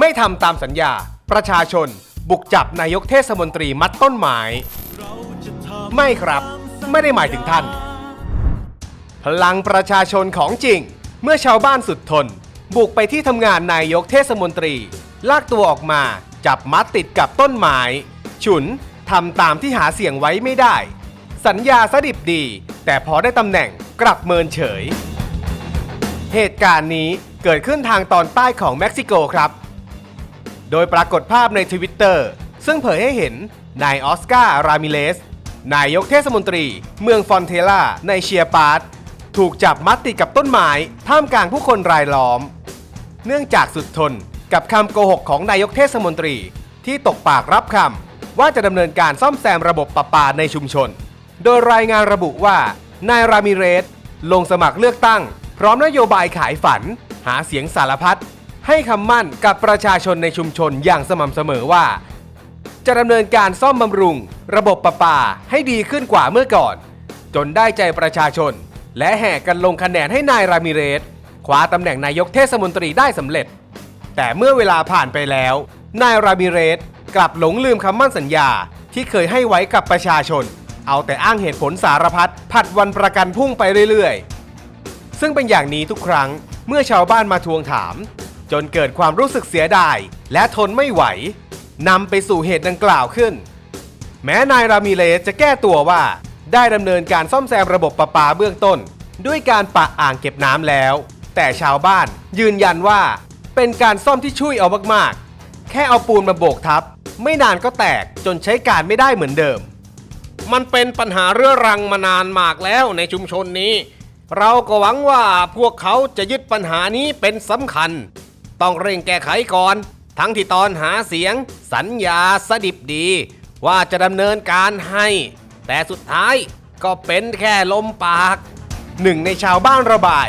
ไม่ทำตามสัญญา ประชาชน บุกจับนายกเทศมนตรีมัดต้นไม้ ไม่ครับ ไม่ได้หมายถึงท่าน พลังประชาชนของจริง เมื่อชาวบ้านสุดทน บุกไปที่ทำงานนายกเทศมนตรี ลากตัวออกมาจับมัดติดกับต้นไม้ ฉุนทำตามที่หาเสียงไว้ไม่ได้ สัญญาสดิบดี แต่พอได้ตำแหน่งกลับเมินเฉย เหตุการณ์นี้เกิดขึ้นทางตอนใต้ของเม็กซิโกครับ โดยปรากฏภาพในทวิตเตอร์ซึ่งเผยให้เห็นนายออสการ์รามิเลส นายกเทศมนตรี เมืองฟอนเทล่าในเชียปาร์ตถูกจับมัดติดกับต้นไม้ ท่ามกลางผู้คนรายล้อม เนื่องจากสุดทนกับคำโกหกของนายกเทศมนตรี ที่ตกปากรับคำว่าจะดำเนินการซ่อมแซมระบบประปาในชุมชน โดยรายงานระบุว่านายรามิเรส ลงสมัครเลือกตั้ง พร้อมนโยบายขายฝัน หาเสียงสารพัด ให้คำมั่นกับประชาชนในชุมชนอย่างสม่ำเสมอว่า จะดำเนินการซ่อมบำรุง ระบบประปาให้ดีขึ้นกว่าเมื่อก่อน จนได้ใจประชาชน และแห่กันลงคะแนนให้นายรามิเรสคว้าตำแหน่งนายกเทศมนตรีได้สำเร็จ แต่เมื่อเวลาผ่านไปแล้ว นายรามิเรสกลับหลงลืมคำมั่นสัญญาที่เคยให้ไว้กับประชาชน เอาแต่อ้างเหตุผลสารพัดผัดวันประกันพรุ่งไปเรื่อยๆ ซึ่งเป็นอย่างนี้ทุกครั้งเมื่อชาวบ้านมาทวงถาม จนเกิดความรู้สึกเสียดาย และทนไม่ไหวนำไปสู่เหตุดังกล่าวขึ้น แม้นายรามิเลสจะแก้ตัวว่า ได้ดำเนินการซ่อมแซมระบบประปาเบื้องต้น ด้วยการปะอ่างเก็บน้ำแล้ว แต่ชาวบ้านยืนยันว่า เป็นการซ่อมที่ช่วยเอามากๆ แค่เอาปูนมาโบกทับ ไม่นานก็แตกจนใช้การไม่ได้เหมือนเดิม มันเป็นปัญหาเรื้อรังมานานมากแล้วในชุมชนนี้ เราก็หวังว่าพวกเขาจะยึดปัญหานี้เป็นสำคัญ ต้องเร่งแก้ไขก่อน ทั้งที่ตอนหาเสียง สัญญาสดิบดี ว่าจะดำเนินการให้ แต่สุดท้ายก็เป็นแค่ลมปาก หนึ่งในชาวบ้านระบาย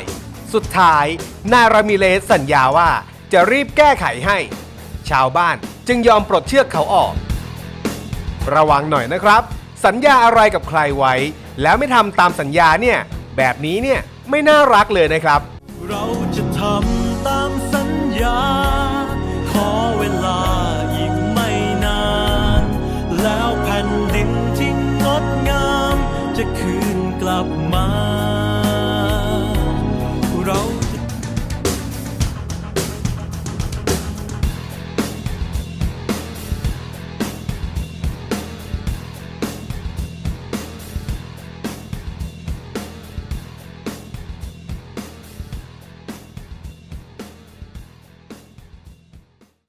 สุดท้ายนายรามิเลสสัญญาว่าจะรีบแก้ไขให้ ชาวบ้านจึงยอมปลดเชือกเขาออก ระวังหน่อยนะครับ สัญญาอะไรกับใครไว้ แล้วไม่ทำตามสัญญาเนี่ย แบบนี้เนี่ยไม่น่ารักเลยนะครับ เราจะทำตามสัญ ญา ขอเวลาอีกไม่นาน แล้วแผ่นดินที่งดงาม จะคืนกลับมา